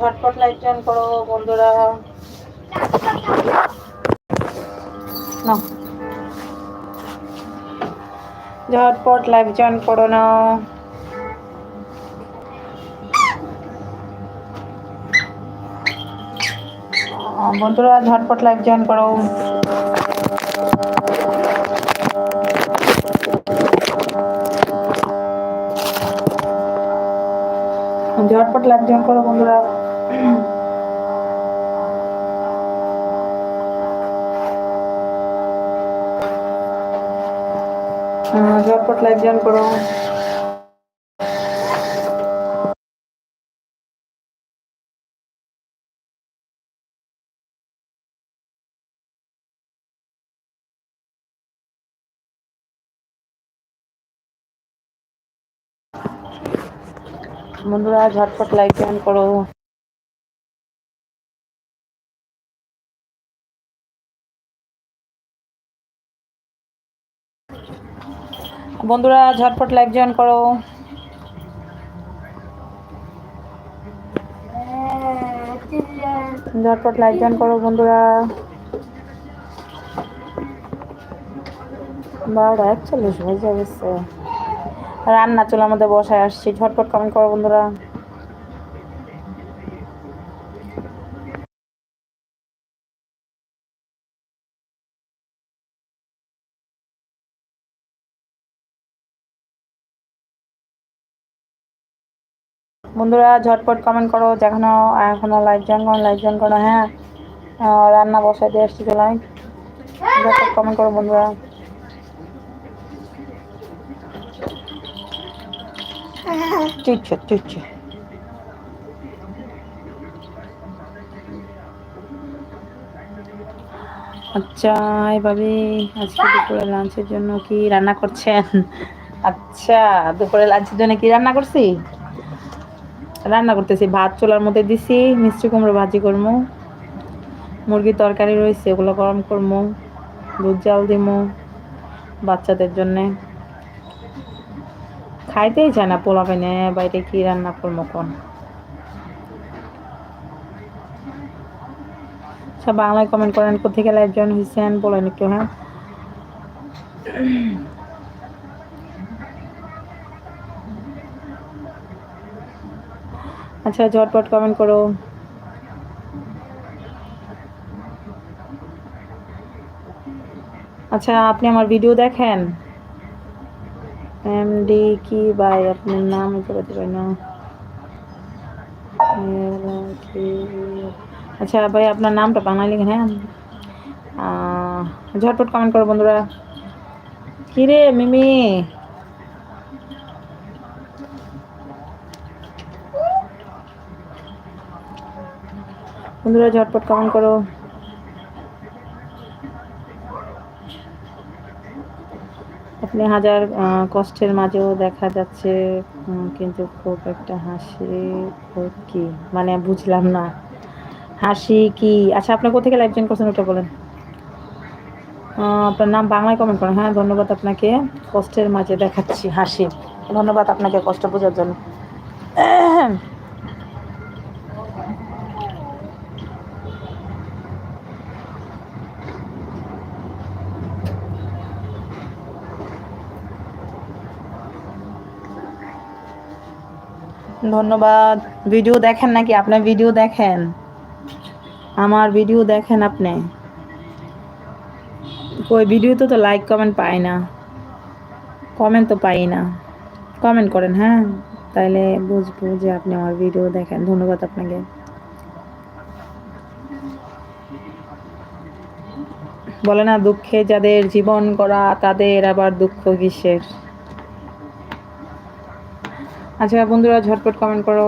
ঝটপট like join করো, বন্ধুরা। না ঝটপট লাইভ জয়েন করো না বন্ধুরা ঝটপট লাইভ জয়েন করো। ঝটপট লাইভ জয়েন করো, বন্ধুরা। ঝটপট লাইভ জয়েন করো বন্ধুরা ঝটপট লাইক জয়েন করো বন্ধুরা, ঝটপট লাইক জয়েন করো। ঝটপট লাইক জয়েন করো বন্ধুরা। বারোটা একচল্লিশ বেজে গেছে রান্না চুলার আমাদের বসায় আসছি। ঝটপট কমেন্ট করো বন্ধুরা। বন্ধুরা ঝটপট কমেন্ট করো যেখানে এখনও লাইভ জয়েন করো লাইভ জয়েন করো হ্যাঁ? রান্না বসাই দিয়ে আসছি চলাই ঝটপট কমেন্ট করো বন্ধুরা। চুচ্ছে চুচ্ছে আচ্ছা ভাবি আজকে দুপুরে লাঞ্চের জন্য কি রান্না করছেন? আচ্ছা দুপুরে লাঞ্চের জন্য কি রান্না করছি? রান্না করতেছি, ভাত চোলার মধ্যে দিছি, মিষ্টি কুমড়ো ভাজি করব মুরগির তরকারি রয়েছে, ওগুলো গরম করব দুধ জাল দিমু বাচ্চাদের জন্যে। খাইতেই চায় না পোলা পেনে বাইরে কি রান্না করব কোন? সব বাংলায় কমেন্ট করেন কোথেকে লাইভ জয়েন হয়েছেন বলেন একটু হ্যাঁ? আচ্ছা ঝটপট কমেন্ট করো। আচ্ছা আপনি আমার ভিডিও দেখেন? এমডি কি ভাই আপনার নাম বলতে পারি না। আচ্ছা ভাই, আপনার নামটা লিখেন হ্যাঁ? ঝটপট কমেন্ট করো, বন্ধুরা। কিরে, মিমি? বন্ধুরা, ঝটপট কমেন্ট করো। আপনি হাজার কষ্টের মাঝেও দেখা যাচ্ছে কিন্তু খুব একটা হাসি কি? মানে বুঝলাম না। হাসি কি? আচ্ছা আপনার কোথেকে লাইভজন করছেন ওটা বলেন। আপনার নাম বাংলায় কমেন্ট করেন হ্যাঁ ধন্যবাদ আপনাকে। কষ্টের মাঝে দেখাচ্ছি হাসি। ধন্যবাদ আপনাকে কষ্ট বোঝার জন্য। ধন্যবাদ। ভিডিও দেখেন নাকি? আপনার ভিডিও দেখেন। আমার ভিডিও দেখেন আপনি। ওই ভিডিওতে তো লাইক কমেন্ট পাই না। কমেন্ট তো পাই না। কমেন্ট করেন হ্যাঁ? তাইলে বুঝব যে আপনি আমার ভিডিও দেখেন। ধন্যবাদ আপনাকে। বলে না, দুঃখে যাদের জীবন করা তাদের আবার দুঃখ কিসের? আচ্ছা বন্ধুরা, ঝটপট কমেন্ট করো।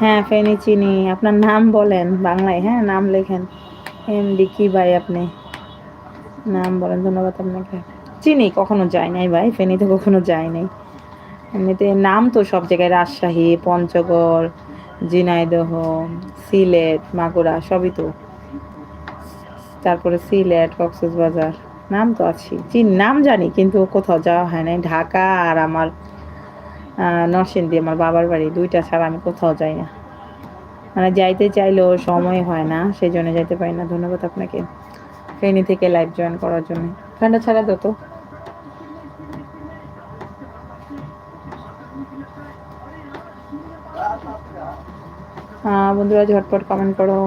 হ্যাঁ ফেনি চিনি, আপনার নাম বলেন বাংলায় হ্যাঁ নাম লেখেন। এমডি কি ভাই আপনি? নাম বলেন, ধন্যবাদ আপনাকে। চিনি কখনো যায় নাই ভাই ফেনিতে কখনো যায় নাই। এমনিতে নাম তো সব জায়গায়, রাজশাহী, পঞ্চগড় ঝিনাইদহ, সিলেট, মাগুরা, সবই তো। তারপরে সিলেট, কক্সবাজার, নাম তো আছি। চিন নাম জানি, কিন্তু কোথাও যাওয়া হয় নাই। ঢাকা আর আমার নরসিংদী, আমার বাবার বাড়ি, দুইটা ছাড়া আমি কোথাও যাই না। মানে যাইতে চাইলেও সময় হয় না, সেই জন্য যাইতে পারি না। ধন্যবাদ আপনাকে। ফেনি থেকে লাইভ জয়েন করার জন্য। ফ্যানটা ছাড়া তো। বন্ধুরা ঝটপট কমেন্ট করো.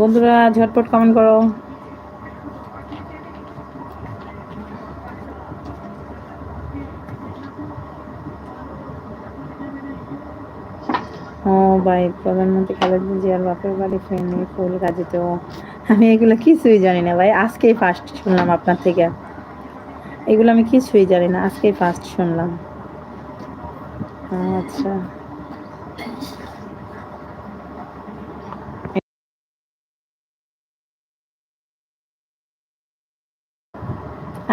বন্ধুরা ঝটপট কমেন্ট করো ভাই প্রধানমন্ত্রী খালেদা জিয়ার বাপের বাড়ি ফেনি ফুল গাজিতেও আমি এগুলো কিছুই জানি না, ভাই, আজকেই ফার্স্ট শুনলাম আপনার থেকে। এগুলো আমি কিছুই জানি না, আজকেই ফার্স্ট শুনলাম। আচ্ছা।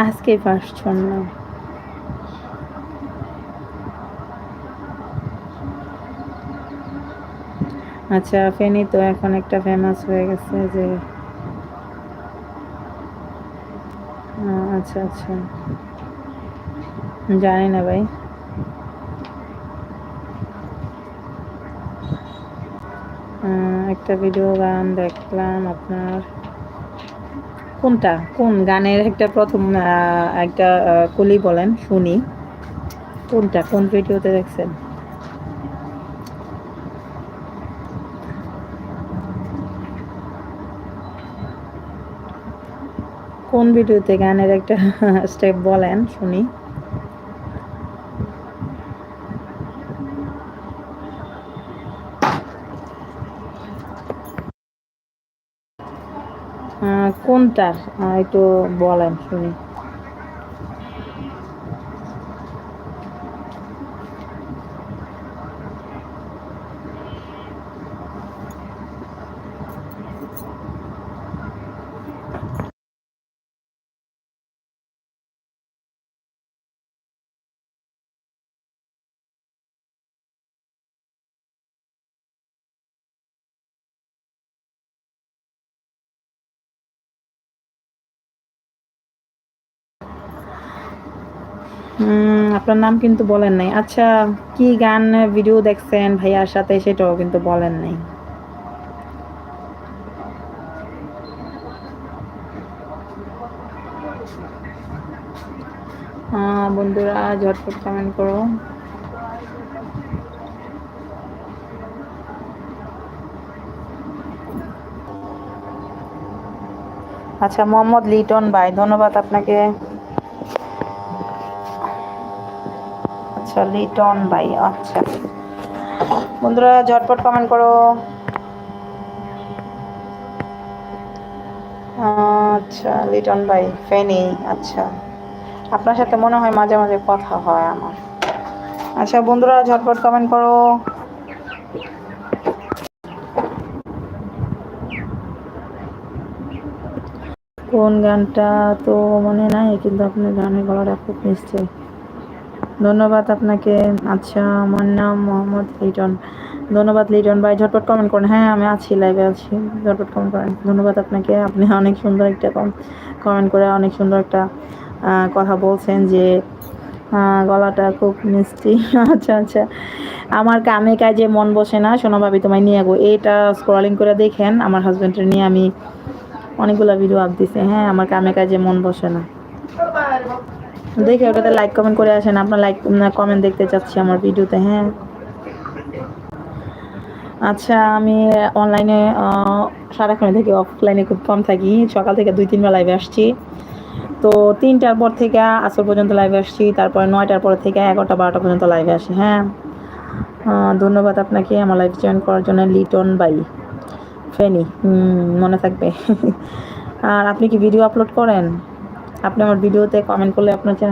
আজকেই ফার্স্ট শুনলাম। আচ্ছা ফেনি তো এখন একটা ফেমাস হয়ে গেছে যে আচ্ছা আচ্ছা। জানি না ভাই। একটা ভিডিও গান দেখলাম আপনার। কোনটা? কোন গানের একটা প্রথম একটা কলি বলেন, শুনি। কোনটা? কোন ভিডিওতে দেখছেন? কোন ভিডিওতে গানের একটা স্টেপ বলেন শুনি। কোনটার? একটু বলেন শুনি। আপনার নাম কিন্তু বলেন নাই। আচ্ছা কি গান, ভিডিও দেখছেন ভাইয়ার সাথে সেটাও কিন্তু বলেন নাই। বন্ধুরা, ঝটপট কমেন্ট করো। আচ্ছা মোহাম্মদ লিটন ভাই, ধন্যবাদ আপনাকে। আচ্ছা লিটন ভাই আচ্ছা। বন্ধুরা, ঝটপট কমেন্ট করো। আচ্ছা লিটন ভাই, ফেনি আচ্ছা। আপনার সাথে মনে হয় মাঝে মাঝে কথা হয় আমার। আচ্ছা বন্ধুরা, ঝটপট কমেন্ট করো। কোন গানটা তো মনে নাই, কিন্তু আপনার গানের গলাটা খুব নিশ্চয় ধন্যবাদ আপনাকে। আচ্ছা আমার নাম মোহাম্মদ লিটন। ধন্যবাদ লিটন ভাই, ঝটপট কমেন্ট করেন। হ্যাঁ আমি আছি লাইভে আছি। ঝটপট কমেন্ট করেন। ধন্যবাদ আপনাকে। আপনি অনেক সুন্দর একটা কমেন্ট করে অনেক সুন্দর একটা কথা বলছেন যে গলাটা খুব মিষ্টি। আচ্ছা আচ্ছা। আমার কামে কাজে মন বসে না, সোনা ভাবি তোমায় নিয়ে গো। এইটা স্ক্রলিং করে দেখেন, আমার হাজব্যান্ডের নিয়ে আমি অনেকগুলো ভিডিও আপ দিছে। হ্যাঁ আমার কামে কাজে মন বসে না। দেখে ওটাতে লাইক কমেন্ট করে আসেন। আপনার লাইক কমেন্ট দেখতে চাচ্ছি আমার ভিডিওতে হ্যাঁ। আচ্ছা আমি অনলাইনে সারাক্ষণে থেকে অফলাইনে খুব কম থাকি। সকাল থেকে দুই, তিনবার লাইভে আসছি। তো তিনটার পর থেকে আসর পর্যন্ত লাইভে আসছি, তারপরে নয়টার পর থেকে এগারোটা, বারোটা পর্যন্ত লাইভে আসি হ্যাঁ। ধন্যবাদ আপনাকে আমার লাইভ জয়েন করার জন্য লিটন বাই ফেনি মনে থাকবে। আর আপনি কি ভিডিও আপলোড করেন? আপনি আমার ভিডিওতে কমেন্ট করলে আপনার চ্যানেল